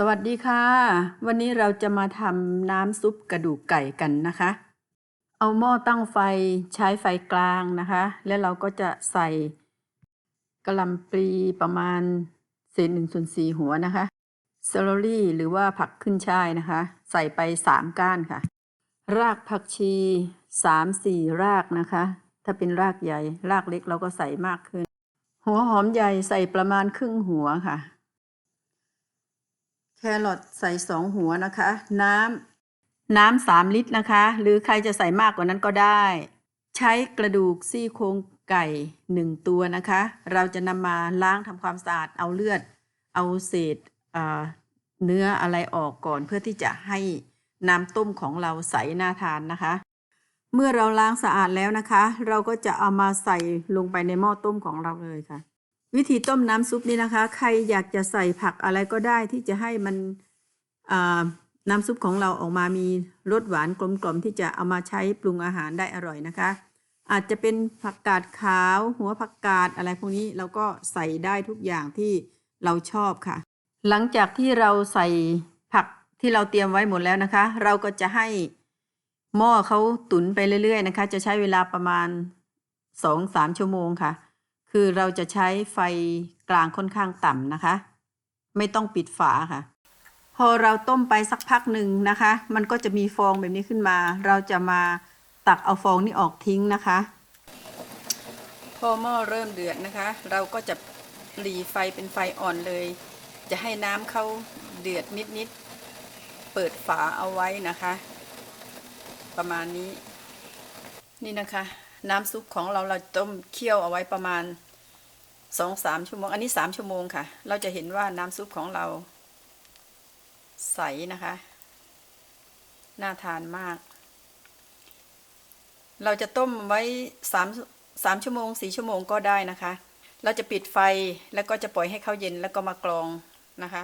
สวัสดีค่ะ วันนี้เราจะมาทำน้ำซุปกระดูกไก่กันนะคะ เอาหม้อตั้งไฟใช้ไฟกลางนะคะ แล้วเราก็จะใส่กระหล่ำปลีประมาณเศษหนึ่งส่วนสี่หัวนะคะเซลลรี่หรือว่าผักขึ้นช่ายนะคะ ใส่ไปสามก้านค่ะ รากผักชีสามสี่รากนะคะ ถ้าเป็นรากใหญ่ รากเล็กเราก็ใส่มากขึ้น หัวหอมใหญ่ใส่ประมาณครึ่งหัวค่ะ แครอทใส่สองหัวนะคะ น้ำน้ำสามลิตรนะคะ หรือใครจะใส่มากกว่านั้นก็ได้ ใช้กระดูกซี่โครงไก่หนึ่งตัวนะคะ เราจะนำมาล้างทำความสะอาดเอาเลือด เอาเศษเนื้ออะไรออกก่อนเพื่อที่จะให้น้ำต้มของเราใสน่าทานนะคะ เมื่อเราล้างสะอาดแล้วนะคะ เราก็จะเอามาใส่ลงไปในหม้อต้มของเราเลยค่ะ วิธีต้มน้ำซุปนี้นะคะ ใครอยากจะใส่ผักอะไรก็ได้ที่จะให้มันน้ำซุปของเราออกมามีรสหวานกลมกล่อมที่จะเอามาใช้ปรุงอาหารได้อร่อยนะคะ อาจจะเป็นผักกาดขาว หัวผักกาดอะไรพวกนี้เราก็ใส่ได้ทุกอย่างที่เราชอบค่ะ หลังจากที่เราใส่ผักที่เราเตรียมไว้หมดแล้วนะคะ เราก็จะให้หม้อเขาตุ๋นไปเรื่อยๆนะคะ จะใช้เวลาประมาณสองสามชั่วโมงค่ะ คือเราจะใช้ไฟกลางค่อนข้างต่ำนะคะ ไม่ต้องปิดฝาค่ะ พอเราต้มไปสักพักหนึ่งนะคะ มันก็จะมีฟองแบบนี้ขึ้นมา เราจะมาตักเอาฟองนี้ออกทิ้งนะคะ พอหม้อเริ่มเดือดนะคะ เราก็จะหลีไฟเป็นไฟอ่อนเลย จะให้น้ำเข้าเดือดนิดๆ เปิดฝาเอาไว้นะคะ ประมาณนี้ นี่นะคะ น้ำซุปของเราเราต้มเคี่ยวเอาไว้ประมาณ สองสามชั่วโมง อันนี้สามชั่วโมงค่ะ เราจะเห็นว่าน้ำซุปของเรา ใสนะคะ น่าทานมาก เราจะต้มไว้สามสามชั่วโมงสี่ชั่วโมงก็ได้นะคะ เราจะปิดไฟแล้วก็จะปล่อยให้เขาเย็นแล้วก็มากรองนะคะ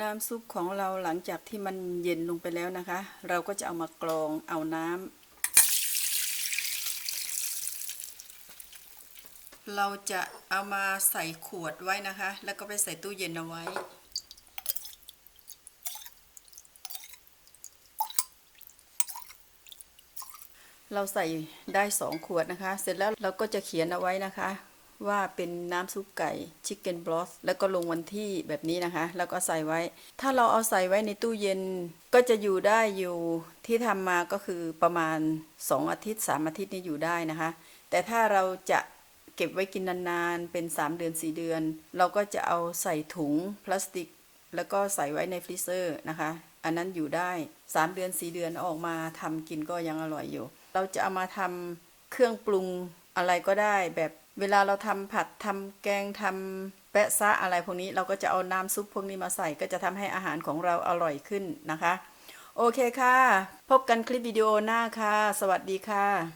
น้ำซุปของเราหลังจากที่มันเย็นลงไปแล้วนะคะ เราก็จะเอามากรองเอาน้ำ เราจะเอามาใส่ขวดไว้นะคะ แล้วก็ไปใส่ตู้เย็นเอาไว้ เราใส่ได้สองขวดนะคะ เสร็จแล้วเราก็จะเขียนเอาไว้นะคะ ว่าเป็นน้ำซุปไก่ชิคเก้นบลอสแล้วก็ลงวันที่แบบนี้นะคะ แล้วก็ใส่ไว้ ถ้าเราเอาใส่ไว้ในตู้เย็นก็จะอยู่ได้อยู่ที่ทำมาก็คือประมาณ 2 อาทิตย์ 3 อาทิตย์นี่อยู่ได้นะคะ แต่ถ้าเราจะ เก็บไว้กินนานๆ เป็น 3 เดือน 4 เดือน เราก็จะเอาใส่ถุงพลาสติก แล้วก็ใส่ไว้ในฟรีเซอร์นะคะ อันนั้นอยู่ได้ 3 เดือน 4 เดือนออกมาทำกินก็ยังอร่อยอยู่ เราจะเอามาทำเครื่องปรุงอะไรก็ได้แบบเวลาเราทำผัดทำแกงทำแปะซะอะไรพวกนี้ เราก็จะเอาน้ำซุปพวกนี้มาใส่ก็จะทำให้อาหารของเราอร่อยขึ้นนะคะ โอเคค่ะ พบกันคลิปวิดีโอหน้าค่ะ สวัสดีค่ะ